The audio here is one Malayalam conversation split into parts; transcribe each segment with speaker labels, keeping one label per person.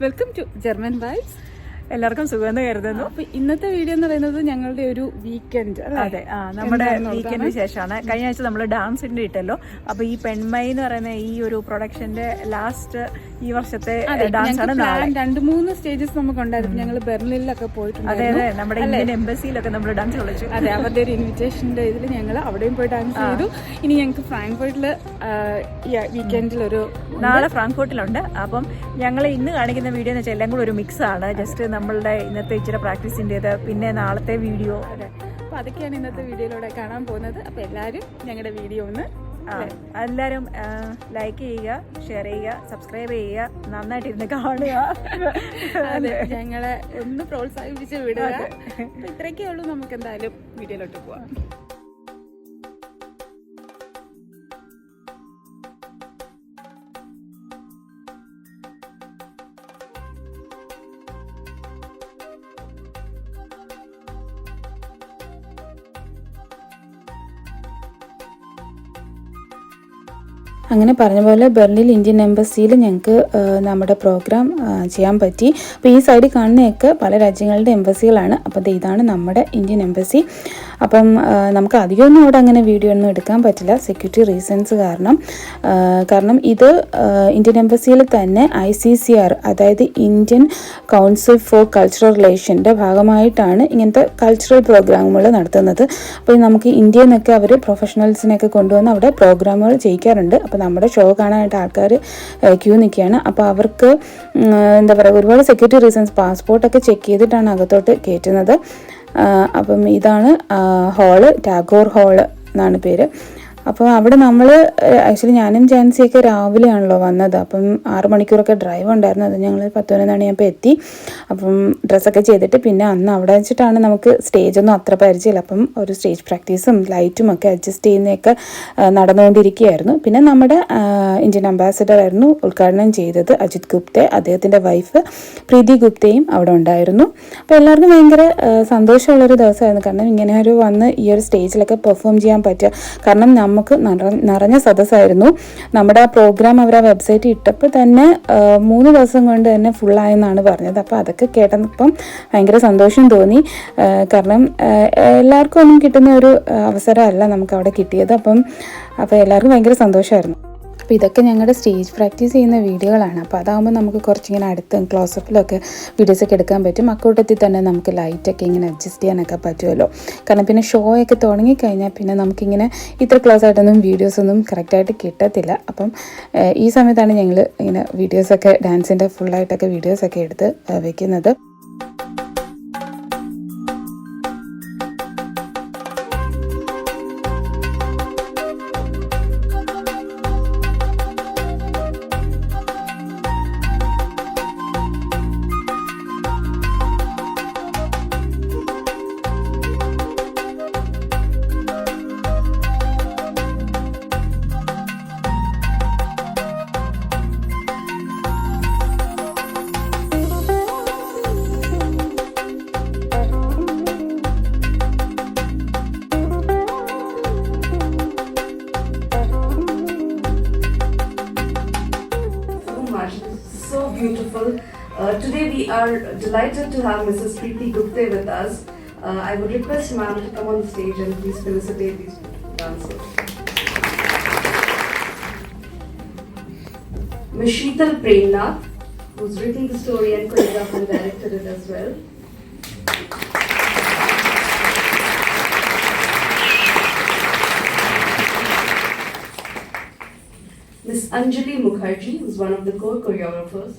Speaker 1: വെൽക്കം ടു ജർമ്മൻ വൈബ്സ്
Speaker 2: എല്ലാവർക്കും സുഖമെന്ന് കരുതുന്നു.
Speaker 1: അപ്പൊ ഇന്നത്തെ വീഡിയോ എന്ന് പറയുന്നത് ഞങ്ങളുടെ ഒരു വീക്കെൻഡ്
Speaker 2: അതെ ആ നമ്മുടെ വീക്കെൻഡിന് ശേഷമാണ്. കഴിഞ്ഞ ആഴ്ച നമ്മൾ ഡാൻസിന്റെ ഇട്ടല്ലോ. അപ്പൊ ഈ പെൺമൈ എന്ന് പറയുന്ന ഈ ഒരു പ്രൊഡക്ഷന്റെ ലാസ്റ്റ് ഈ വർഷത്തെ ഡാൻസ് ആണ്
Speaker 1: രണ്ട് മൂന്ന് സ്റ്റേജസ് നമുക്ക് ഉണ്ടായിരുന്നു ഞങ്ങൾ ബെർലിനിലൊക്കെ
Speaker 2: പോയിട്ടുണ്ട്
Speaker 1: അതെ
Speaker 2: അതെ നമ്മുടെ ഇന്ത്യൻ എംബസിയിലൊക്കെ നമ്മൾ ഡാൻസ് കളിച്ചു.
Speaker 1: അതെ അവരുടെ ഒരു ഇൻവിറ്റേഷന്റെ ഇതിൽ ഞങ്ങൾ അവിടെയും പോയി ഡാൻസ് ചെയ്തു. ഇനി ഞങ്ങൾക്ക് ഫ്രാങ്ക്ഫർട്ടിൽ വീക്കെൻഡിൽ ഒരു
Speaker 2: നാളെ ഫ്രാങ്ക്ഫോർട്ടിലുണ്ട് അപ്പം ഞങ്ങൾ ഇന്ന് കാണിക്കുന്ന വീഡിയോ എന്ന് വെച്ചാൽ എല്ലാം കൂടെ ഒരു മിക്സ് ആണ്. ജസ്റ്റ് നമ്മളുടെ ഇന്നത്തെ ഇച്ചിരി പ്രാക്ടീസിന്റെത് പിന്നെ നാളത്തെ വീഡിയോ.
Speaker 1: അതെ. അപ്പൊ അതൊക്കെയാണ് ഇന്നത്തെ വീഡിയോയിലൂടെ കാണാൻ പോകുന്നത്. അപ്പൊ എല്ലാവരും ഞങ്ങളുടെ വീഡിയോ ഒന്ന്
Speaker 2: എല്ലാവരും ലൈക്ക് ചെയ്യുക ഷെയർ ചെയ്യുക സബ്സ്ക്രൈബ് ചെയ്യുക നന്നായിട്ട് ഇരുന്ന് കാണുക.
Speaker 1: അതെ ഞങ്ങളെ ഒന്ന് പ്രോത്സാഹിപ്പിച്ച് വിടുക. ഇത്രയൊക്കെ ഉള്ളൂ. നമുക്ക് എന്തായാലും വീഡിയോയിലോട്ട് പോവാം.
Speaker 3: അങ്ങനെ പറഞ്ഞ പോലെ ബെർലിൻ ഇന്ത്യൻ എംബസിയിൽ ഞങ്ങൾക്ക് നമ്മുടെ പ്രോഗ്രാം ചെയ്യാൻ പറ്റി. അപ്പോൾ ഈ സൈഡിൽ കാണുന്നതൊക്കെ പല രാജ്യങ്ങളുടെ എംബസികളാണ്. അപ്പോൾ ഇതാണ് നമ്മുടെ ഇന്ത്യൻ എംബസി. അപ്പം നമുക്ക് അധികമൊന്നും അവിടെ അങ്ങനെ വീഡിയോ ഒന്നും എടുക്കാൻ പറ്റില്ല. സെക്യൂരിറ്റി റീസൺസ് കാരണം. കാരണം ഇത് ഇന്ത്യൻ എംബസിയിൽ തന്നെ ഐ സി സി ആർ അതായത് ഇന്ത്യൻ കൗൺസിൽ ഫോർ കൾച്ചറൽ റിലേഷന്റെ ഭാഗമായിട്ടാണ് ഇങ്ങനത്തെ കൾച്ചറൽ പ്രോഗ്രാമുകൾ നടത്തുന്നത്. അപ്പോൾ നമുക്ക് ഇന്ത്യയിൽ നിന്നൊക്കെ അവർ പ്രൊഫഷണൽസിനെയൊക്കെ കൊണ്ടുവന്ന് അവിടെ പ്രോഗ്രാമുകൾ ചെയ്യിക്കാറുണ്ട്. അപ്പോൾ നമ്മുടെ ഷോ കാണാനായിട്ട് ആൾക്കാർ ക്യൂ നിൽക്കുകയാണ്. അപ്പോൾ അവർക്ക് എന്താ പറയുക ഒരുപാട് സെക്യൂരിറ്റി റീസൺസ് പാസ്പോർട്ടൊക്കെ ചെക്ക് ചെയ്തിട്ടാണ് അകത്തോട്ട് കയറ്റുന്നത്. അപ്പം ഇതാണ് ഹാൾ ടാഗോർ ഹാൾ എന്നാണ് പേര്. അപ്പോൾ അവിടെ നമ്മൾ ആക്ച്വലി ഞാനും ജാൻസിയൊക്കെ രാവിലെയാണല്ലോ വന്നത്. അപ്പം ആറ് മണിക്കൂറൊക്കെ ഡ്രൈവ് ഉണ്ടായിരുന്നു. അത് ഞങ്ങൾ പത്ത് പതിനൊന്നാണ് ഞാൻ ഇപ്പോൾ എത്തി. അപ്പം ഡ്രസ്സൊക്കെ ചെയ്തിട്ട് പിന്നെ അന്ന് അവിടെ വെച്ചിട്ടാണ് നമുക്ക് സ്റ്റേജൊന്നും അത്ര പരിചയമില്ല. അപ്പം ഒരു സ്റ്റേജ് പ്രാക്ടീസും ലൈറ്റും ഒക്കെ അഡ്ജസ്റ്റ് ചെയ്യുന്നതൊക്കെ നടന്നുകൊണ്ടിരിക്കുകയായിരുന്നു. പിന്നെ നമ്മുടെ ഇന്ത്യൻ അംബാസഡർ ആയിരുന്നു ഉദ്ഘാടനം ചെയ്തത് അജിത് ഗുപ്തെ. അദ്ദേഹത്തിന്റെ വൈഫ് പ്രീതി ഗുപ്തയും അവിടെ ഉണ്ടായിരുന്നു. അപ്പോൾ എല്ലാവർക്കും ഭയങ്കര സന്തോഷമുള്ളൊരു ദിവസമായിരുന്നു. കാരണം ഇങ്ങനെ ഒരു വന്ന് ഈ ഒരു സ്റ്റേജിലൊക്കെ പെർഫോം ചെയ്യാൻ പറ്റുക. കാരണം നമുക്ക് നിറ- നിറഞ്ഞ സദസ്സായിരുന്നു. നമ്മുടെ ആ പ്രോഗ്രാം അവർ ആ വെബ്സൈറ്റ് ഇട്ടപ്പോൾ തന്നെ മൂന്ന് ദിവസം കൊണ്ട് തന്നെ ഫുള്ളായെന്നാണ് പറഞ്ഞത്. അപ്പോൾ അതൊക്കെ കേട്ടപ്പം ഭയങ്കര സന്തോഷം തോന്നി. കാരണം എല്ലാവർക്കും ഒന്നും കിട്ടുന്ന ഒരു അവസരമല്ല നമുക്ക് അവിടെ കിട്ടിയത്. അപ്പം അപ്പോൾ എല്ലാവർക്കും ഭയങ്കര സന്തോഷമായിരുന്നു. അപ്പോൾ ഇതൊക്കെ ഞങ്ങളുടെ സ്റ്റേജ് പ്രാക്ടീസ് ചെയ്യുന്ന വീഡിയോകളാണ്. അപ്പോൾ അതാകുമ്പോൾ നമുക്ക് കുറച്ചിങ്ങനെ അടുത്ത് ക്ലോസപ്പിലൊക്കെ വീഡിയോസൊക്കെ എടുക്കാൻ പറ്റും. അക്കൂട്ടത്തിൽ തന്നെ നമുക്ക് ലൈറ്റൊക്കെ ഇങ്ങനെ അഡ്ജസ്റ്റ് ചെയ്യാനൊക്കെ പറ്റുമല്ലോ. കാരണം പിന്നെ ഷോ ഒക്കെ തുടങ്ങിക്കഴിഞ്ഞാൽ പിന്നെ നമുക്കിങ്ങനെ ഇത്ര ക്ലോസ് ആയിട്ടൊന്നും വീഡിയോസൊന്നും കറക്റ്റായിട്ട് കിട്ടത്തില്ല. അപ്പം ഈ സമയത്താണ് ഞങ്ങൾ ഇങ്ങനെ വീഡിയോസൊക്കെ ഡാൻസിന്റെ ഫുള്ളായിട്ടൊക്കെ വീഡിയോസൊക്കെ എടുത്ത് വെക്കുന്നത്.
Speaker 4: Delighted to have Mrs. Preeti Gupte with us. Uh, I would request ma'am to come on the stage and please felicitate these dancers. Ms. Sheetal Premnath, who's written the story and choreographed and directed it as well. Miss Anjali Mukherjee, who's one of the co-choreographers.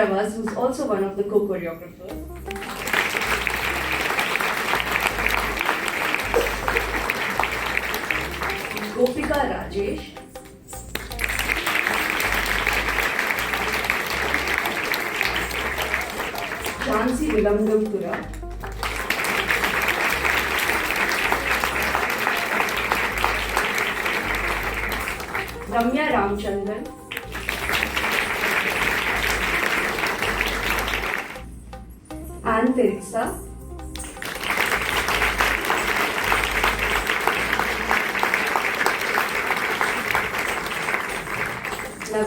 Speaker 4: Pravas, who's also one of the co-choreographers. Gopika Rajesh. Jhansi Vilamgampura. Ramya Ramchandran.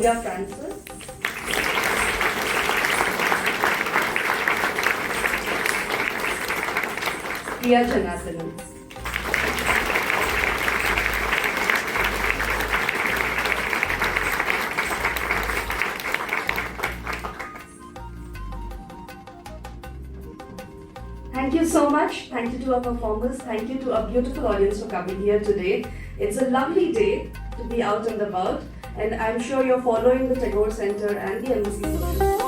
Speaker 4: Navya Francis. Priya Janathan. Thank you so much. Thank you to our performers. Thank you to our beautiful audience for coming here today. It's a lovely day to be out and about, and I'm sure you're following the Tagore Center and the Social.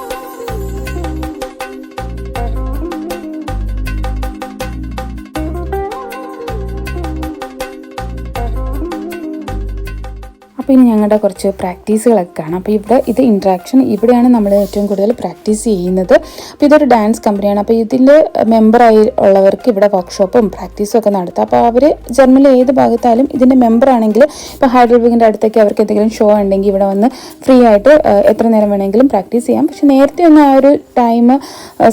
Speaker 3: അപ്പോൾ ഇനി ഞങ്ങളുടെ കുറച്ച് പ്രാക്ടീസുകളൊക്കെ കാണാം. അപ്പോൾ ഇവിടെ ഇത് ഇൻട്രാക്ഷൻ ഇവിടെയാണ് നമ്മൾ ഏറ്റവും കൂടുതൽ പ്രാക്ടീസ് ചെയ്യുന്നത്. അപ്പോൾ ഇതൊരു ഡാൻസ് കമ്പനിയാണ് അപ്പോൾ ഇതിൽ മെമ്പറായി ഉള്ളവർക്ക് ഇവിടെ വർക്ക്ഷോപ്പും പ്രാക്ടീസും ഒക്കെ നടത്താം. അപ്പോൾ അവർ ജർമ്മനിലെ ഏത് ഭാഗത്തായാലും ഇതിന്റെ മെമ്പറാണെങ്കിൽ ഇപ്പോൾ ഹൈഡൽബർഗിന്റെ അടുത്തൊക്കെ അവർക്ക് എന്തെങ്കിലും ഷോ ഉണ്ടെങ്കിൽ ഇവിടെ വന്ന് ഫ്രീ ആയിട്ട് എത്ര നേരം വേണമെങ്കിലും പ്രാക്ടീസ് ചെയ്യാം. പക്ഷേ നേരത്തെ ഒന്ന് ആ ഒരു ടൈം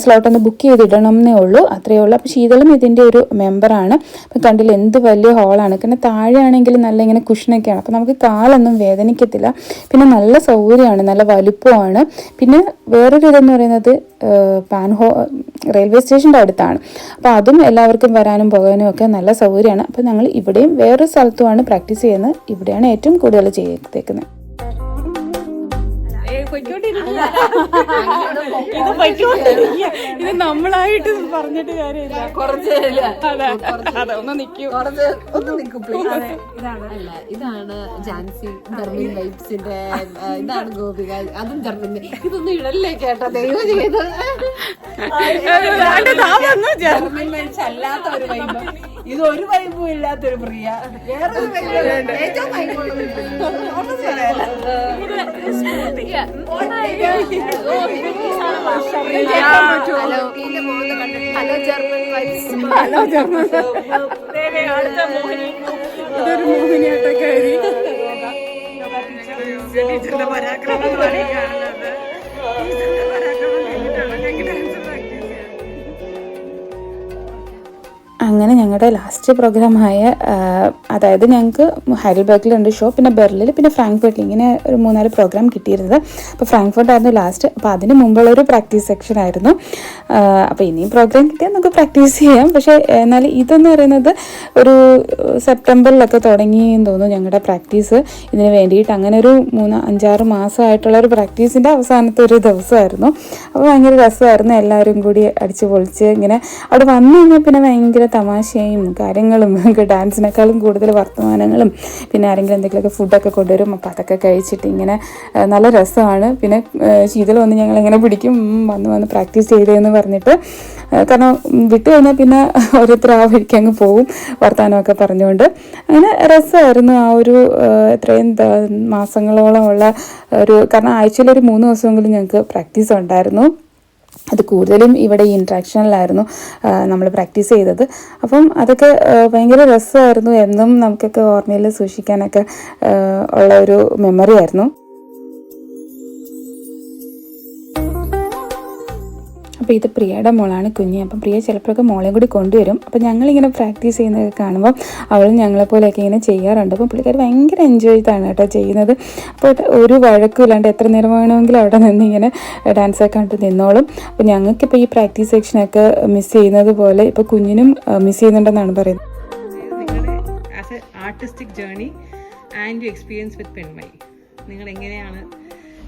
Speaker 3: സ്ലോട്ട് ഒന്ന് ബുക്ക് ചെയ്തിടണം എന്നേ ഉള്ളൂ. അത്രയേ ഉള്ളൂ. അപ്പോൾ ശീതളും ഇതിന്റെ ഒരു മെമ്പറാണ് അപ്പോൾ കണ്ടില്ല എന്ത് വലിയ ഹാളാണ് പിന്നെ താഴെയാണെങ്കിൽ നല്ല ഇങ്ങനെ കുഷനൊക്കെയാണ് അപ്പോൾ നമുക്ക് കാലൊന്നും വേദനിക്കത്തില്ല. പിന്നെ നല്ല സൗകര്യമാണ് നല്ല വലുപ്പമാണ്. പിന്നെ വേറൊരു ഇതെന്ന് പറയുന്നത് പാൻ ഹോ റെയിൽവേ സ്റ്റേഷന്റെ അടുത്താണ്. അപ്പോൾ അതും എല്ലാവർക്കും വരാനും പോകാനും ഒക്കെ നല്ല സൗകര്യമാണ്. അപ്പോൾ ഞങ്ങൾ ഇവിടെയും വേറൊരു സ്ഥലത്തുമാണ് പ്രാക്ടീസ് ചെയ്യുന്നത്. ഇവിടെയാണ് ഏറ്റവും കൂടുതൽ ചെയ്തേക്കുന്നത്.
Speaker 2: ഇത് പൊയ്ക്കോണ്ടിരിക്കുക. ഇത് നമ്മളായിട്ട് പറഞ്ഞിട്ട് കാര്യമില്ല. അതെ അതെ ഒന്ന് ഇതാണ്.
Speaker 5: അല്ല ഇതാണ് ജാൻസി ജർമ്മൻ വൈബ്സിന്റെ ഇതാണ് ഗോപിക. അതും ജർമ്മൻ ഇതൊന്നും ഇടല്ലേ കേട്ടോ? ദൈവം
Speaker 2: ചെയ്തത്.
Speaker 5: ജർമ്മൻ വൈബ്സ് അല്ലാത്ത ഒരു വൈബ് ഇത് ഒരു വൈബും ഇല്ലാത്തൊരു പ്രിയ വേറെ. ഹലോ കണ്ടിട്ട് ഹലോ ജർമ്മൻ
Speaker 2: ഇതൊരു മോഹിനിയാട്ടക്കാരി ടീച്ചറിന്റെ പരാക്രമം എന്ന് പറയുകയാണത്
Speaker 3: അങ്ങനെ ഞങ്ങളുടെ ലാസ്റ്റ് പ്രോഗ്രാമായ അതായത് ഞങ്ങൾക്ക് ഹൈഡൽബർഗിലുണ്ട് ഷോ പിന്നെ ബെർലിൽ പിന്നെ ഫ്രാങ്ക്ഫർട്ടിൽ ഇങ്ങനെ ഒരു മൂന്നാൽ പ്രോഗ്രാം കിട്ടിയിരുന്നത്. അപ്പോൾ ഫ്രാങ്ക്ഫർട്ട് ആയിരുന്നു ലാസ്റ്റ് അപ്പോൾ അതിന് മുമ്പുള്ള ഒരു പ്രാക്ടീസ് സെക്ഷൻ ആയിരുന്നു അപ്പോൾ ഇനിയും പ്രോഗ്രാം കിട്ടിയാൽ നമുക്ക് പ്രാക്ടീസ് ചെയ്യാം. പക്ഷേ എന്നാൽ ഇതെന്ന് പറയുന്നത് ഒരു സെപ്റ്റംബറിലൊക്കെ തുടങ്ങി എന്ന് തോന്നുന്നു ഞങ്ങളുടെ പ്രാക്ടീസ് ഇതിന് വേണ്ടിയിട്ട് അങ്ങനെ ഒരു മൂന്ന് അഞ്ചാറ് മാസമായിട്ടുള്ള ഒരു പ്രാക്ടീസിന്റെ അവസാനത്തെ ഒരു ദിവസമായിരുന്നു. അപ്പോൾ ഭയങ്കര രസമായിരുന്നു എല്ലാവരും കൂടി അടിച്ചു പൊളിച്ച് ഇങ്ങനെ അവിടെ വന്നു കഴിഞ്ഞാൽ പിന്നെ ഭയങ്കര തമാശയും കാര്യങ്ങളും നമുക്ക് ഡാൻസിനേക്കാളും കൂടുതൽ വർത്തമാനങ്ങളും പിന്നെ ആരെങ്കിലും എന്തെങ്കിലുമൊക്കെ ഫുഡൊക്കെ കൊണ്ടുവരും അപ്പോൾ അതൊക്കെ കഴിച്ചിട്ട് ഇങ്ങനെ നല്ല രസമാണ്. പിന്നെ ആ, ശീതൾ വന്ന് ഞങ്ങൾ ഇങ്ങനെ പിടിക്കും വന്ന് വന്ന് പ്രാക്ടീസ് ചെയ്തതെന്ന് പറഞ്ഞിട്ട് കാരണം വിട്ടു കഴിഞ്ഞാൽ പിന്നെ ഓരോരുത്തർ ആ വഴിക്ക് അങ്ങ് പോവും വർത്തമാനമൊക്കെ പറഞ്ഞുകൊണ്ട്. അങ്ങനെ രസമായിരുന്നു ആ ഒരു ഇത്രയും മാസങ്ങളോളം ഉള്ള ഒരു കാരണം ആഴ്ചയിൽ ഒരു മൂന്ന് ദിവസമെങ്കിലും ഞങ്ങൾക്ക് പ്രാക്ടീസ് ഉണ്ടായിരുന്നു. അത് കൂടുതലും ഇവിടെ ഈ ഇൻട്രാക്ഷനിലായിരുന്നു നമ്മൾ പ്രാക്ടീസ് ചെയ്തത്. അപ്പം അതൊക്കെ ഭയങ്കര രസമായിരുന്നു എന്നും നമുക്കൊക്കെ ഓർമ്മയിൽ സൂക്ഷിക്കാനൊക്കെ ഉള്ള ഒരു മെമ്മറി ആയിരുന്നു. അപ്പോൾ ഇത് പ്രിയയുടെ മോളാണ് കുഞ്ഞ്. അപ്പം പ്രിയ ചിലപ്പോഴൊക്കെ മോളെയും കൂടി കൊണ്ടുവരും. അപ്പോൾ ഞങ്ങളിങ്ങനെ പ്രാക്ടീസ് ചെയ്യുന്നത് കാണുമ്പോൾ അവളും ഞങ്ങളെപ്പോലെയൊക്കെ ഇങ്ങനെ ചെയ്യാറുണ്ട്. അപ്പം പുള്ളിക്കാർ ഭയങ്കര എൻജോയ് ചെയ്താണ് കേട്ടോ ചെയ്യുന്നത്. അപ്പോൾ ഒരു വഴക്കും ഇല്ലാണ്ട് എത്ര നേരം വേണമെങ്കിലും അവിടെ നിന്ന് ഇങ്ങനെ ഡാൻസൊക്കെ കണ്ട് നിന്നോളും. അപ്പോൾ ഞങ്ങൾക്കിപ്പോൾ ഈ പ്രാക്ടീസ് സെക്ഷനൊക്കെ മിസ് ചെയ്യുന്നത് പോലെ ഇപ്പോൾ കുഞ്ഞിനും മിസ് ചെയ്യുന്നുണ്ടെന്നാണ് പറയുന്നത്.
Speaker 6: Artistic journey and you experience with Penmai നിങ്ങൾ എങ്ങനെയാണ്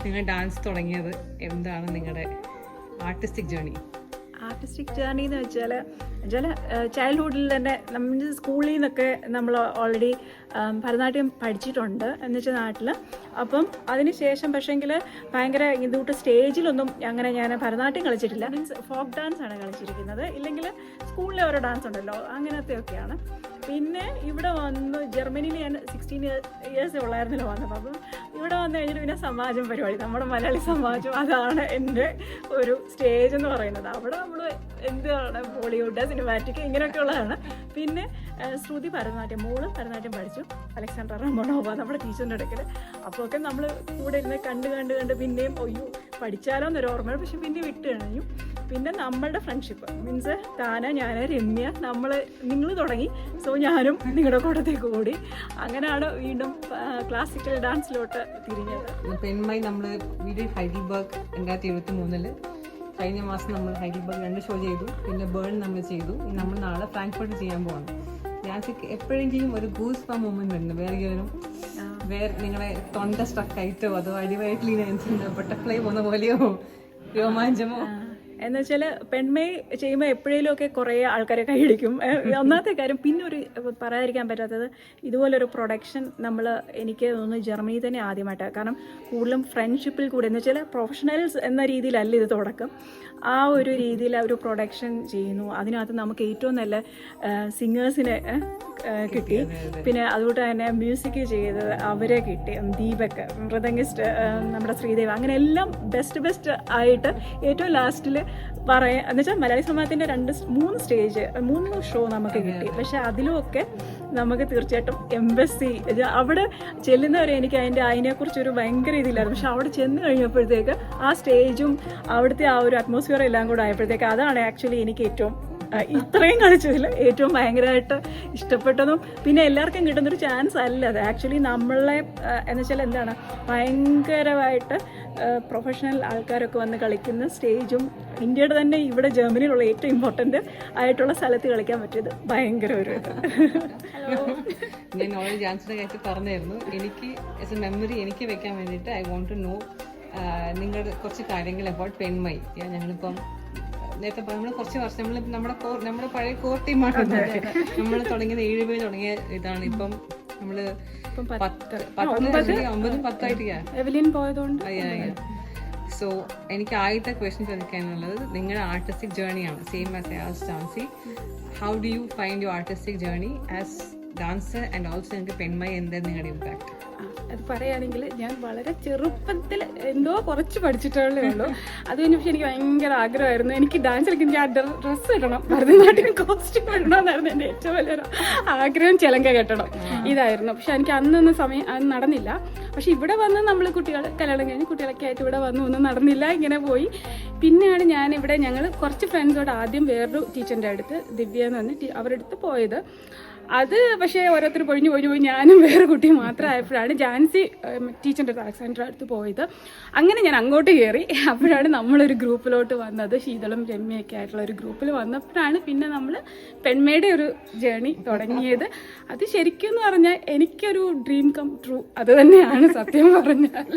Speaker 6: നിങ്ങൾ ഡാൻസ് തുടങ്ങിയത്? എന്താണ് നിങ്ങളുടെ ആർട്ടിസ്റ്റിക് ജേർണി
Speaker 2: ആർട്ടിസ്റ്റിക് ജേർണി എന്ന് വെച്ചാൽ വെച്ചാൽ ചൈൽഡ്ഹുഡിൽ തന്നെ നമ്മുടെ സ്കൂളിൽ നിന്നൊക്കെ നമ്മൾ ഓൾറെഡി ഭരതനാട്യം പഠിച്ചിട്ടുണ്ട് എന്ന് വെച്ചാൽ നാട്ടിൽ. അപ്പം അതിനുശേഷം പക്ഷേങ്കിൽ ഭയങ്കര ഇതുകൂട്ട് സ്റ്റേജിലൊന്നും അങ്ങനെ ഞാൻ ഭരതനാട്യം കളിച്ചിട്ടില്ല. മീൻസ് ഫോക്ക് ഡാൻസ് ആണ് കളിച്ചിരിക്കുന്നത്. ഇല്ലെങ്കിൽ സ്കൂളിലെ ഓരോ ഡാൻസ് ഉണ്ടല്ലോ അങ്ങനത്തെ ഒക്കെയാണ്. പിന്നെ ഇവിടെ വന്ന് ജർമ്മനിയിൽ ഞാൻ സിക്സ്റ്റീൻ ഇയേഴ്സ് ഉള്ളായിരുന്നല്ലോ വന്നത് അപ്പം ഇവിടെ വന്നു കഴിഞ്ഞിട്ട് പിന്നെ സമാജം പരിപാടി. നമ്മുടെ മലയാളി സമാജം അതാണ് എന്റെ ഒരു സ്റ്റേജ് എന്ന് പറയുന്നത്. അവിടെ നമ്മൾ എന്താണ് ബോളിവുഡ് സിനിമാറ്റിക് ഇങ്ങനെയൊക്കെ ഉള്ളതാണ്. പിന്നെ ശ്രുതി ഭരതനാട്യം മോൾ ഭരതനാട്യം പഠിച്ചു. അലക്സാണ്ടർ റമണോവ നമ്മുടെ ടീച്ചറിന്റെ ഇടയ്ക്കിൽ അപ്പോൾ ഒക്കെ നമ്മൾ കൂടെ ഇരുന്ന് കണ്ട് കണ്ട് കണ്ട് പിന്നെയും ഒയ്യോ പഠിച്ചാലോ എന്നൊരു ഓർമ്മ പക്ഷെ പിന്നെ വിട്ട് കഴിഞ്ഞു. പിന്നെ നമ്മളുടെ ഫ്രണ്ട്ഷിപ്പ് മീൻസ് താന ഞാൻ രമ്യ നമ്മൾ നിങ്ങൾ തുടങ്ങി. സോ ഞാനും നിങ്ങളുടെ കൂട്ടത്തേക്ക് കൂടി. അങ്ങനെയാണ് വീണ്ടും ക്ലാസിക്കൽ ഡാൻസിലോട്ട് തിരിഞ്ഞത്.
Speaker 6: പെൺമൈ നമ്മൾ വീഡിയോ ഹൈഡൽബർഗ് രണ്ടായിരത്തി എഴുപത്തി മൂന്നിൽ കഴിഞ്ഞ മാസം നമ്മൾ ഹൈഡൽബർഗ് രണ്ട് ഷോ ചെയ്തു. പിന്നെ ബേൺ നമ്മൾ ചെയ്തു. നമ്മൾ നാളെ ഫ്രാങ്ക്ഫർട്ട് ചെയ്യാൻ പോകണം ഞാൻ എപ്പോഴെങ്കിലും ഒരു ഗൂസ് ഫാം മൂമെന്റ് ഉണ്ട് വേറെ ഒരു വേറെ നിങ്ങളെ തൊണ്ട സ്ട്രക്കായിട്ടോ അതോ അടിവയറ്റിലിങ്ങനെ ബട്ടർഫ്ലൈ പോകുന്ന പോലെയോ? രോമാഞ്ചമോ?
Speaker 2: എന്ന് വെച്ചാൽ പെൺമേ ചെയ്യുമ്പോൾ എപ്പോഴേലും ഒക്കെ കുറേ ആൾക്കാരെ കൈയടിക്കും. ഒന്നാമത്തെ കാര്യം പിന്നെ ഒരു പറയാതിരിക്കാൻ പറ്റാത്തത് ഇതുപോലൊരു പ്രൊഡക്ഷൻ നമ്മൾ എനിക്ക് തോന്നുന്നു ജർമ്മനി തന്നെ ആദ്യമായിട്ടാണ് കാരണം കൂടുതലും ഫ്രണ്ട്ഷിപ്പിൽ കൂടെ എന്ന് വെച്ചാൽ പ്രൊഫഷണൽസ് എന്ന രീതിയിലല്ല ഇത് തുടക്കം. ആ ഒരു രീതിയിൽ ഒരു പ്രൊഡക്ഷൻ ചെയ്യുന്നു. അതിനകത്ത് നമുക്ക് ഏറ്റവും നല്ല സിംഗേഴ്സിനെ കിട്ടി. പിന്നെ അതുകൊണ്ട് തന്നെ മ്യൂസിക് ചെയ്തത് അവരെ കിട്ടി. ദീപക് മൃദംഗിസ്റ്റ് നമ്മുടെ ശ്രീദേവ്. അങ്ങനെ എല്ലാം ബെസ്റ്റ് ബെസ്റ്റ് ആയിട്ട് ഏറ്റവും ലാസ്റ്റിൽ പറയാൻ എന്ന് വെച്ചാൽ മലയാളി സമൂഹത്തിന്റെ രണ്ട് മൂന്ന് സ്റ്റേജ് മൂന്ന് ഷോ നമുക്ക് കിട്ടി. പക്ഷെ അതിലുമൊക്കെ നമുക്ക് തീർച്ചയായിട്ടും എംബസി അവിടെ ചെല്ലുന്നവരെ എനിക്ക് അതിന്റെ അതിനെക്കുറിച്ചൊരു ഭയങ്കര ഇതില്ലായിരുന്നു. പക്ഷെ അവിടെ ചെന്ന് കഴിഞ്ഞപ്പോഴത്തേക്ക് ആ സ്റ്റേജും അവിടുത്തെ ആ ഒരു അറ്റ്മോസ്ഫിയർ എല്ലാം കൂടെ ആയപ്പോഴത്തേക്ക് അതാണ് ആക്ച്വലി എനിക്ക് ഏറ്റവും ഇത്രയും കളിച്ചതിൽ ഏറ്റവും ഭയങ്കരമായിട്ട് ഇഷ്ടപ്പെട്ടതും പിന്നെ എല്ലാവർക്കും കിട്ടുന്നൊരു ചാൻസ് അല്ല അത്. ആക്ച്വലി നമ്മളെ എന്ന് വെച്ചാൽ എന്താണ് ഭയങ്കരമായിട്ട് പ്രൊഫഷണൽ ആൾക്കാരൊക്കെ വന്ന് കളിക്കുന്ന സ്റ്റേജും ഇന്ത്യയുടെ തന്നെ ഇവിടെ ജർമ്മനിയിലുള്ള ഏറ്റവും ഇമ്പോർട്ടന്റ് ആയിട്ടുള്ള സ്ഥലത്ത് കളിക്കാൻ പറ്റിയത് ഭയങ്കര ഒരു
Speaker 6: ഞാൻ ജാൻസിന്റെ കാര്യത്തിൽ പറഞ്ഞായിരുന്നു. എനിക്ക് ആസ് എ മെമ്മറി എനിക്ക് വെക്കാൻ വേണ്ടിയിട്ട് ഐ വോണ്ട് ടു നോ നിങ്ങളുടെ കുറച്ച് കാര്യങ്ങൾ അബൌട്ട് പെൺമൈ ഞങ്ങളിപ്പം നേരത്തെ നമ്മൾ കുറച്ച് വർഷം നമ്മൾ നമ്മുടെ നമ്മുടെ പഴയ കോർ ടീമാണ് നമ്മൾ തുടങ്ങിയത് ഏഴ് പേര് തുടങ്ങിയ ഇതാണ്. ഇപ്പം നമ്മൾ ഒമ്പതും. പത്തായിട്ട്
Speaker 1: എവലിൻ പോയതുകൊണ്ട്
Speaker 6: സോ എനിക്ക് ആദ്യത്തെ ക്വസ്റ്റ്യൻ ചോദിക്കാനുള്ളത് നിങ്ങളുടെ artistic ജേർണിയാണ് same as as dancer how do you find you artistic journey as dancer and also എനിക്ക് പെൺമൈ എന്താ നിങ്ങളുടെ ഇമ്പാക്ട്
Speaker 1: അത് പറയുകയാണെങ്കിൽ ഞാൻ വളരെ ചെറുപ്പത്തിൽ എന്തോ കുറച്ച് പഠിച്ചിട്ടുള്ളേ ഉള്ളൂ. അത് കഴിഞ്ഞ പക്ഷെ എനിക്ക് ഭയങ്കര ആഗ്രഹമായിരുന്നു. എനിക്ക് ഡാൻസ് എനിക്ക് ആ ഡ്രസ്സ് ഇടണം. ഭരതനാട്യം കോസ്റ്റ്യൂം ഇടണം എന്നായിരുന്നു എന്റെ ഏറ്റവും വലിയൊരു ആഗ്രഹം. ചിലങ്ക കെട്ടണം. ഇതായിരുന്നു. പക്ഷെ എനിക്ക് അന്നൊന്നും സമയം അത് നടന്നില്ല. പക്ഷെ ഇവിടെ വന്ന് നമ്മൾ കുട്ടികൾ കല്യാണം കഴിഞ്ഞ് കുട്ടികളൊക്കെ ആയിട്ട് ഇവിടെ വന്നു ഒന്നും നടന്നില്ല. ഇങ്ങനെ പോയി. പിന്നെയാണ് ഞാൻ ഇവിടെ ഞങ്ങൾ കുറച്ച് ഫ്രണ്ട്സോട് ആദ്യം വേറൊരു ടീച്ചറിന്റെ അടുത്ത് ദിവ്യ എന്ന് പറഞ്ഞ് അവരുടെ അടുത്ത് പോയത്. അത് പക്ഷേ ഓരോരുത്തർ പൊഴിഞ്ഞു പൊഴിഞ്ഞു പോയി ഞാനും വേറെ കുട്ടി മാത്രമായപ്പോഴാണ് ജാൻസി ടീച്ചറിന്റെ അടുത്ത് അലക്സാണ്ടർ അടുത്ത് പോയത്. അങ്ങനെ ഞാൻ അങ്ങോട്ട് കയറി അപ്പോഴാണ് നമ്മളൊരു ഗ്രൂപ്പിലോട്ട് വന്നത്. ശീതളും രമ്യയൊക്കെ ആയിട്ടുള്ള ഒരു ഗ്രൂപ്പിൽ വന്നപ്പോഴാണ് പിന്നെ നമ്മൾ പെൺമയുടെ ഒരു ജേണി തുടങ്ങിയത്. അത് ശരിക്കും എന്ന് പറഞ്ഞാൽ എനിക്കൊരു ഡ്രീം കം ട്രൂ. അത് തന്നെയാണ് സത്യം പറഞ്ഞാൽ.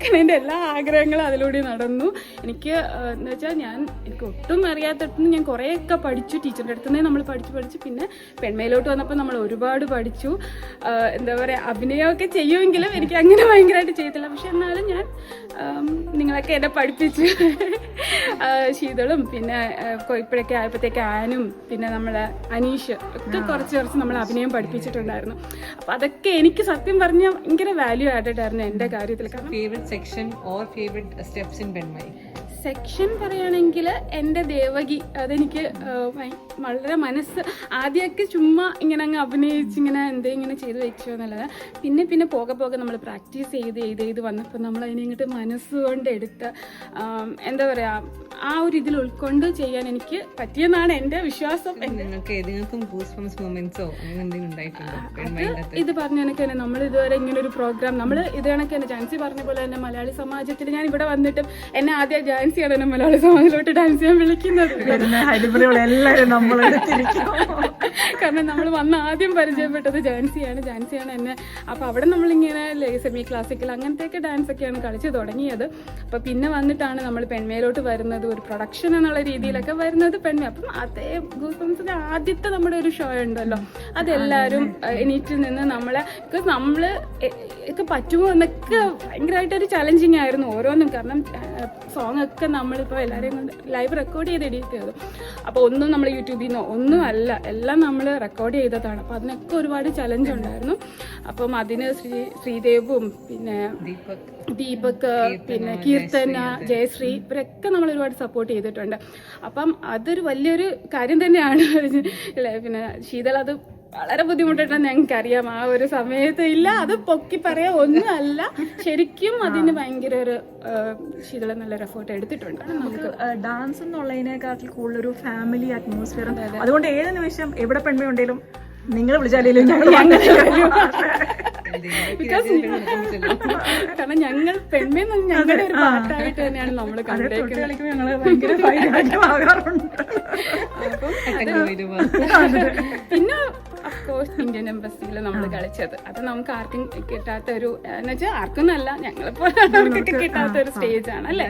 Speaker 1: കാരണം എന്റെ എല്ലാ ആഗ്രഹങ്ങളും അതിലൂടെ നടന്നു. എനിക്ക് എന്ന് വെച്ചാൽ ഞാൻ എനിക്ക് ഒട്ടും അറിയാത്തടത്തുനിന്ന് ഞാൻ കുറേയൊക്കെ പഠിച്ചു. ടീച്ചറിന്റെ അടുത്ത് നിന്നേ നമ്മൾ പഠിച്ചു പഠിച്ചു. പിന്നെ പെൺമയിലോട്ട് വന്നപ്പോൾ നമ്മൾ ഒരുപാട് പഠിച്ചു. എന്താ പറയുക അഭിനയമൊക്കെ ചെയ്യുമെങ്കിലും എനിക്ക് അങ്ങനെ ഭയങ്കരമായിട്ട് ചെയ്തില്ല പക്ഷെ എന്നാലും ഞാൻ നിങ്ങളൊക്കെ എന്നെ പഠിപ്പിച്ച് ശീതളും പിന്നെ ഇപ്പോഴൊക്കെ ആയപ്പോഴത്തേക്ക് ആനും പിന്നെ നമ്മളെ അനീഷ് ഒക്കെ കുറച്ച് കുറച്ച് നമ്മൾ അഭിനയം പഠിപ്പിച്ചിട്ടുണ്ടായിരുന്നു. അപ്പം അതൊക്കെ എനിക്ക് സത്യം പറഞ്ഞാൽ ഭയങ്കര വാല്യൂ ആയിട്ടായിരുന്നു എന്റെ കാര്യത്തിൽ. കാരണം
Speaker 6: favourite section or favourite steps in Penmai
Speaker 1: section പറയുകയാണെങ്കിൽ എന്റെ ദേവകി അതെനിക്ക് വളരെ മനസ്സ് ആദ്യമൊക്കെ ചുമ്മാ ഇങ്ങനെ അങ്ങ് അഭിനയിച്ച് ഇങ്ങനെ എന്തേ ഇങ്ങനെ ചെയ്ത് വെച്ചു എന്നുള്ളത്. പിന്നെ പിന്നെ പോകെ പോകെ നമ്മൾ പ്രാക്ടീസ് ചെയ്ത് ചെയ്ത് ചെയ്ത് വന്നപ്പോൾ നമ്മൾ അതിനെ ഇങ്ങോട്ട് മനസ്സുകൊണ്ട് എടുത്ത് എന്താ പറയുക ആ ഒരു ഇതിൽ ഉൾക്കൊണ്ട് ചെയ്യാൻ എനിക്ക് പറ്റിയെന്നാണ് എന്റെ വിശ്വാസം.
Speaker 6: നിങ്ങൾക്ക് ഏതെങ്കിലും മൊമെന്റ്സോ
Speaker 1: ഇത് പറഞ്ഞ കണക്ക് തന്നെ നമ്മൾ ഇതുവരെ ഇങ്ങനെ ഒരു പ്രോഗ്രാം നമ്മൾ ഇത് കണക്ക് തന്നെ ജാൻസി പറഞ്ഞ പോലെ തന്നെ മലയാളി സമാജത്തിൽ ഞാൻ ഇവിടെ വന്നിട്ടും എന്നെ ആദ്യം ജാൻസിയാണ് എന്നെ മലയാളി സമാജത്തിലോട്ട് ഡാൻസ് ചെയ്യാൻ വിളിക്കുന്നത്. കാരണം നമ്മൾ വന്ന് ആദ്യം പരിചയപ്പെട്ടത് ജാൻസിയാണ് ജാൻസിയാണ് എന്നെ. അപ്പോൾ അവിടെ നമ്മളിങ്ങനെ സെമി ക്ലാസിക്കൽ അങ്ങനത്തെയൊക്കെ ഡാൻസ് ഒക്കെയാണ് കളിച്ച് തുടങ്ങിയത്. അപ്പോൾ പിന്നെ വന്നിട്ടാണ് നമ്മൾ പെൺമേലോട്ട് വരുന്നത് ഒരു പ്രൊഡക്ഷൻ എന്നുള്ള രീതിയിലൊക്കെ വരുന്നത് പെൺമേ. അപ്പം അതേ ഗൂസ്ബംസിന്റെ ആദ്യത്തെ നമ്മുടെ ഒരു ഷോ ഉണ്ടല്ലോ. അതെല്ലാവരും എണീറ്റിൽ നിന്ന് നമ്മളെ ബിക്കോസ് നമ്മൾ ഒക്കെ പറ്റുമോ എന്നൊക്കെ ഭയങ്കരമായിട്ടൊരു ചലഞ്ചിങ് ആയിരുന്നു ഓരോന്നും. കാരണം സോങ് ഒക്കെ നമ്മളിപ്പോൾ എല്ലാവരെയും കൊണ്ട് ലൈവ് റെക്കോർഡ് ചെയ്ത് എഡിറ്റ് ചെയ്തു. അപ്പോൾ ഒന്നും നമ്മൾ യൂട്യൂബിൽ നിന്നോ ഒന്നും അല്ല എല്ലാം നമ്മൾ റെക്കോർഡ് ചെയ്തതാണ്. അപ്പോൾ അതിനൊക്കെ ഒരുപാട് ചലഞ്ച് ഉണ്ടായിരുന്നു. അപ്പം അതിന് ശ്രീ ശ്രീദേവും പിന്നെ
Speaker 6: ദീപക്
Speaker 1: പിന്നെ കീർത്തന ജയശ്രീ ഇവരൊക്കെ നമ്മൾ ഒരുപാട് സപ്പോർട്ട് ചെയ്തിട്ടുണ്ട്. അപ്പം അതൊരു വലിയൊരു കാര്യം തന്നെയാണ്. പിന്നെ ശീതൾ അത് വളരെ ബുദ്ധിമുട്ടായിട്ടാണ് ഞങ്ങൾക്ക് അറിയാം ആ ഒരു സമയത്ത് ഇല്ല. അത് പൊക്കി പറയാ ഒന്നുമല്ല ശരിക്കും അതിന് ഭയങ്കര ഒരു ശീതള നല്ലൊരു എഫേർട്ട് എടുത്തിട്ടുണ്ട്. നമുക്ക്
Speaker 2: ഡാൻസ് എന്നുള്ളതിനെക്കാട്ടിൽ കൂടുതലൊരു ഫാമിലി അറ്റ്മോസ്ഫിയർ അതുകൊണ്ട് ഏത് നിമിഷം എവിടെ പെൺമയുണ്ടെങ്കിലും നിങ്ങൾ വിളിച്ചാലും ഞങ്ങൾ
Speaker 1: കാരണം ഞങ്ങൾ പെൺമേന്ന് ഞങ്ങളുടെ ഒരു പാട്ടായിട്ട് തന്നെയാണ് നമ്മൾ കണ്ടേക്കുന്നത്. പിന്നെ അഫ്കോഴ്സ് ഇന്ത്യൻ എംബസിയിൽ നമ്മൾ കളിച്ചത്. അത് നമുക്ക് ആർക്കും കിട്ടാത്ത ഒരു എന്ന് വെച്ചാൽ ആർക്കും അല്ല. ഞങ്ങളെ പോലുള്ളവർക്കൊക്കെ കിട്ടാത്ത ഒരു സ്റ്റേജ് ആണ് അല്ലേ?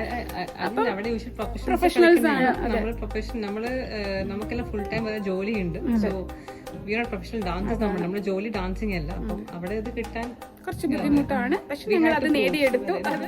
Speaker 6: പ്രൊഫഷണൽസ്
Speaker 1: ആണ്,
Speaker 6: പ്രൊഫഷൻ നമ്മൾ നമുക്കെല്ലാം ഫുൾ ടൈം ജോലിയുണ്ട്. സോ പ്രൊഫഷണൽ ഡാൻസേഴ്സ് നമ്മൾ നമ്മുടെ ജോലി ഡാൻസിങ് അല്ല. അപ്പം അവിടെ ഇത് കിട്ടാൻ
Speaker 1: കുറച്ച് ബുദ്ധിമുട്ടാണ്. പക്ഷെ നിങ്ങൾ അത് നേടിയെടുത്തു. അത്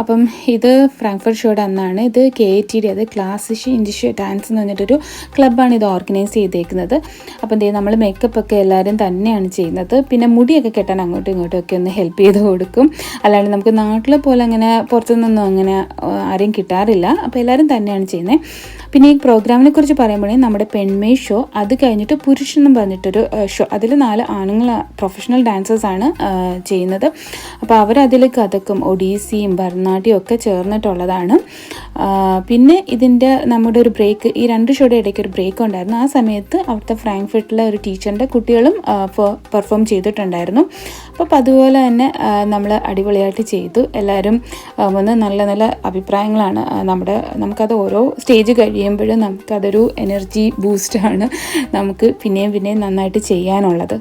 Speaker 3: അപ്പം ഇത് ഫ്രാങ്ക്ഫർട്ട് ഷോയുടെ അന്നാണ്. ഇത് കെ എ ടി ഡി അത് ക്ലാസിഷ് ഇൻഡിഷ് ഡാൻസ് എന്ന് പറഞ്ഞിട്ടൊരു ക്ലബ്ബാണ് ഇത് ഓർഗനൈസ് ചെയ്തേക്കുന്നത്. അപ്പം ഇതേ നമ്മൾ മേക്കപ്പ് ഒക്കെ എല്ലാവരും തന്നെയാണ് ചെയ്യുന്നത്. പിന്നെ മുടിയൊക്കെ കെട്ടാൻ അങ്ങോട്ടും ഇങ്ങോട്ടും ഒക്കെ ഒന്ന് ഹെൽപ്പ് ചെയ്ത് കൊടുക്കും. അല്ലാണ്ട് നമുക്ക് നാട്ടിലെ പോലെ അങ്ങനെ പുറത്തുനിന്നൊന്നും അങ്ങനെ ആരെയും കിട്ടാറില്ല. അപ്പോൾ എല്ലാവരും തന്നെയാണ് ചെയ്യുന്നത്. പിന്നെ ഈ പ്രോഗ്രാമിനെ കുറിച്ച് പറയുമ്പോഴേ നമ്മുടെ പെൺമേ ഷോ അത് കഴിഞ്ഞിട്ട് പുരുഷൻ എന്ന് പറഞ്ഞിട്ടൊരു ഷോ. അതിൽ നാല് ആണുങ്ങൾ പ്രൊഫഷണൽ ഡാൻസേഴ്സ് ആണ് ചെയ്യുന്നത്. അപ്പോൾ അവരതിൽ കഥക്കും ഒഡീസിയും ഭരതനാട്യം ഒക്കെ ചേർന്നിട്ടുള്ളതാണ്. പിന്നെ ഇതിന്റെ നമ്മുടെ ഒരു ബ്രേക്ക് ഈ രണ്ട് ഷോയുടെ ഇടയ്ക്ക് ഒരു ബ്രേക്ക് ഉണ്ടായിരുന്നു. ആ സമയത്ത് അവിടുത്തെ ഫ്രാങ്ക്ഫർട്ടിലെ ഒരു ടീച്ചറിന്റെ കുട്ടികളും പെർഫോം ചെയ്തിട്ടുണ്ടായിരുന്നു. അപ്പോൾ അതുപോലെ തന്നെ നമ്മൾ അടിപൊളിയായിട്ട് ചെയ്തു. എല്ലാവരും വന്ന് നല്ല നല്ല അഭിപ്രായങ്ങളാണ് നമ്മുടെ നമുക്കത് ഓരോ സ്റ്റേജ് കഴിയുമ്പോഴും നമുക്കതൊരു എനർജി ബൂസ്റ്റാണ് നമുക്ക് പിന്നെയും പിന്നെയും നന്നായിട്ട് ചെയ്യാനുള്ളത്.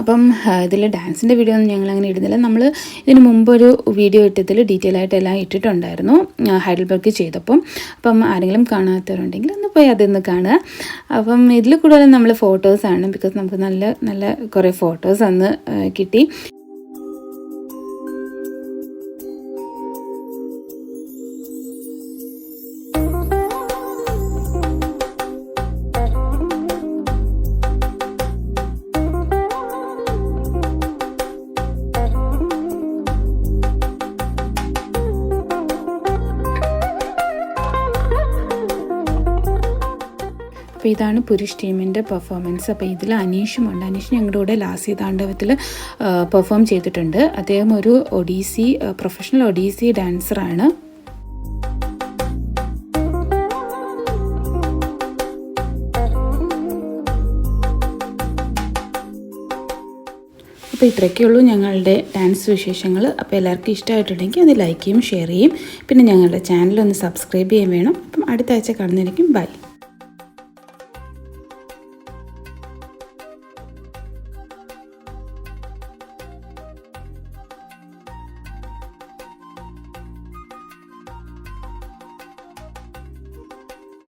Speaker 3: അപ്പം ഇതിൽ ഡാൻസിന്റെ വീഡിയോ ഒന്നും ഞങ്ങൾ അങ്ങനെ ഇടുന്നില്ല. നമ്മൾ ഇതിന് മുമ്പ് ഒരു വീഡിയോ ഇട്ടതിൽ ഡീറ്റെയിൽ ആയിട്ട് എല്ലാം ഇട്ടിട്ടുണ്ടായിരുന്നു ഹൈഡൽബർഗ് ചെയ്തപ്പം. അപ്പം ആരെങ്കിലും കാണാത്തവരുണ്ടെങ്കിൽ ഒന്ന് പോയി അതൊന്ന് കാണുക. അപ്പം ഇതിൽ കൂടുതലും നമ്മൾ ഫോട്ടോസാണ് ബിക്കോസ് നമുക്ക് നല്ല നല്ല കുറേ ഫോട്ടോസ് അന്ന് കിട്ടി. ഇതാണ് പുരുഷ് ടീമിന്റെ പെർഫോമൻസ് അപ്പോൾ ഇതിൽ അനീഷും ഉണ്ട് അനീഷ് ഞങ്ങളുടെ കൂടെ ലാസി താണ്ഡവത്തിൽ പെർഫോം ചെയ്തിട്ടുണ്ട്. അദ്ദേഹം ഒരു ഒഡീസി പ്രൊഫഷണൽ ഒഡീസി ഡാൻസറാണ് അപ്പോൾ ഇത്രയൊക്കെ ഉള്ളൂ ഞങ്ങളുടെ ഡാൻസ് വിശേഷങ്ങൾ. അപ്പോൾ എല്ലാവർക്കും ഇഷ്ടമായിട്ടുണ്ടെങ്കിൽ അത് ലൈക്ക് ചെയ്യും ഷെയർ ചെയ്യും. പിന്നെ ഞങ്ങളുടെ ചാനൽ ഒന്ന് സബ്സ്ക്രൈബ് ചെയ്യാൻ വേണം. അപ്പം അടുത്ത ആഴ്ച കാണുന്നതായിരിക്കും. ബൈ